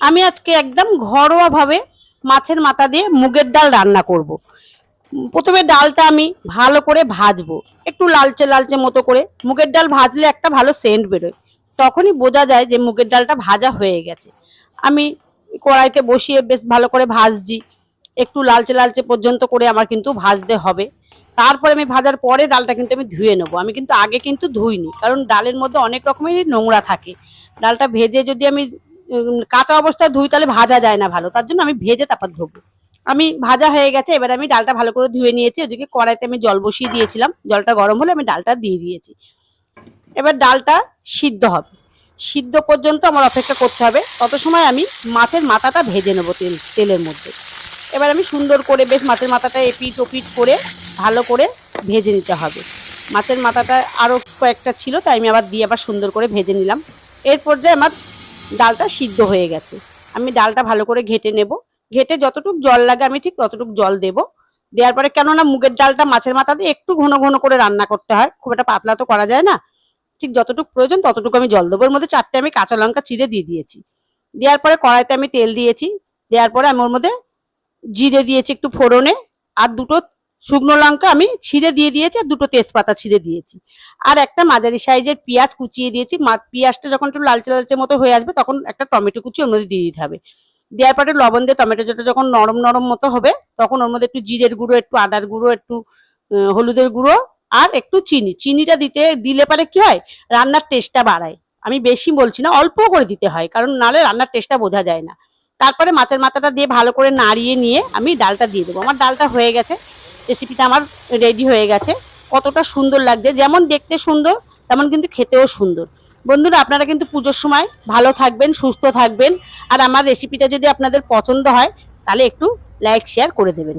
আমি আজকে একদম ঘরোয়াভাবে মাছের মাথা দিয়ে মুগের ডাল রান্না করব। প্রথমে ডালটা আমি ভালো করে ভাজবো। একটু লালচে লালচে মতো করে মুগের ডাল ভাজলে একটা ভালো সেন্ট বেরোয়। তখনই বোঝা যায় যে মুগের ডালটা ভাজা হয়ে গেছে। আমি কড়াইতে বসিয়ে বেশ ভালো করে ভাজছি। একটু লালচে লালচে পর্যন্ত করে আমার কিন্তু ভাজতে হবে। তারপরে আমি ভাজার পরে ডালটা কিন্তু আমি ধুয়ে নেব। আমি কিন্তু আগে কিন্তু ধুইনি, কারণ ডালের মধ্যে অনেক রকমেরই নোংরা থাকে। ডালটা ভেজে যদি আমি কাঁচা অবস্থায় ধুই তাহলে ভাজা যায় না ভালো। তার জন্য আমি ভেজে তারপর ধোবো। আমি ভাজা হয়ে গেছে, এবার আমি ডালটা ভালো করে ধুয়ে নিয়েছি। ওদিকে কড়াইতে আমি জল বসিয়ে দিয়েছিলাম। জলটা গরম হলে আমি ডালটা দিয়ে দিয়েছি। এবার ডালটা সিদ্ধ হবে। সিদ্ধ পর্যন্ত আমার অপেক্ষা করতে হবে। তত সময় আমি মাছের মাথাটা ভেজে নেব তেল, তেলের মধ্যে। এবার আমি সুন্দর করে বেশ মাছের মাথাটা এপিট ওপিট করে ভালো করে ভেজে নিতে হবে। মাছের মাথাটা আরও কয়েকটা ছিল, তাই আমি আবার দিয়ে আবার সুন্দর করে ভেজে নিলাম। এর পর্যায়ে আমার ডালটা সিদ্ধ হয়ে গেছে। আমি ডালটা ভালো করে ঘেটে নেব। ঘেটে যতটুকু জল লাগে আমি ঠিক ততটুকু জল দেব। দেওয়ার পরে কেননা মুগের ডালটা মাছের মাথা দিয়ে একটু ঘন ঘন করে রান্না করতে হয়, খুব একটা পাতলা তো করা যায় না। ঠিক যতটুকু প্রয়োজন ততটুকু আমি জল দেবো। এর মধ্যে চারটে আমি কাঁচা লঙ্কা চিড়ে দিয়ে দিয়েছি। দেওয়ার পরে কড়াইতে আমি তেল দিয়েছি। দেওয়ার পরে আমি ওর মধ্যে জিরে দিয়েছি একটু ফোড়নে আর দুটো শুকনো লঙ্কা আমি ছিঁড়ে দিয়ে দিয়েছি আর দুটো তেজপাতা ছিঁড়ে দিয়েছি। আর একটা মাঝারি সাইজের পেঁয়াজ কুচিয়ে দিয়েছি। পেঁয়াজটা যখন একটু লালচে লালচে মতো হয়ে আসবে তখন একটা টমেটো কুচি ওর মধ্যে দিয়ে দিতে হবে। দেওয়ার পরে লবণ দিয়ে টমেটোটা যখন নরম নরম মতো হবে তখন ওর মধ্যে একটু জিরের গুঁড়ো, একটু আদার গুঁড়ো, একটু হলুদের গুঁড়ো আর একটু চিনি। চিনিটা দিতে, দিলে পরে কি হয়? রান্নার টেস্টটা বাড়ায়। আমি বেশি বলছি না অল্প করে দিতে হয়, কারণ নালে রান্নার টেস্টটা বোঝা যায় না। তারপরে মাছের মাথাটা দিয়ে ভালো করে নাড়িয়ে নিয়ে আমি ডালটা দিয়ে দেবো। আমার ডালটা হয়ে গেছে। রেসিপিটা আমার রেডি হয়ে গেছে। কতটা সুন্দর লাগছে। যেমন দেখতে সুন্দর, তেমন কিন্তু খেতেও সুন্দর। বন্ধুরা, আপনারা কিন্তু পুজোর সময় ভালো থাকবেন, সুস্থ থাকবেন। আর আমার রেসিপিটা যদি আপনাদের পছন্দ হয়, তাহলে একটু লাইক শেয়ার করে দেবেন।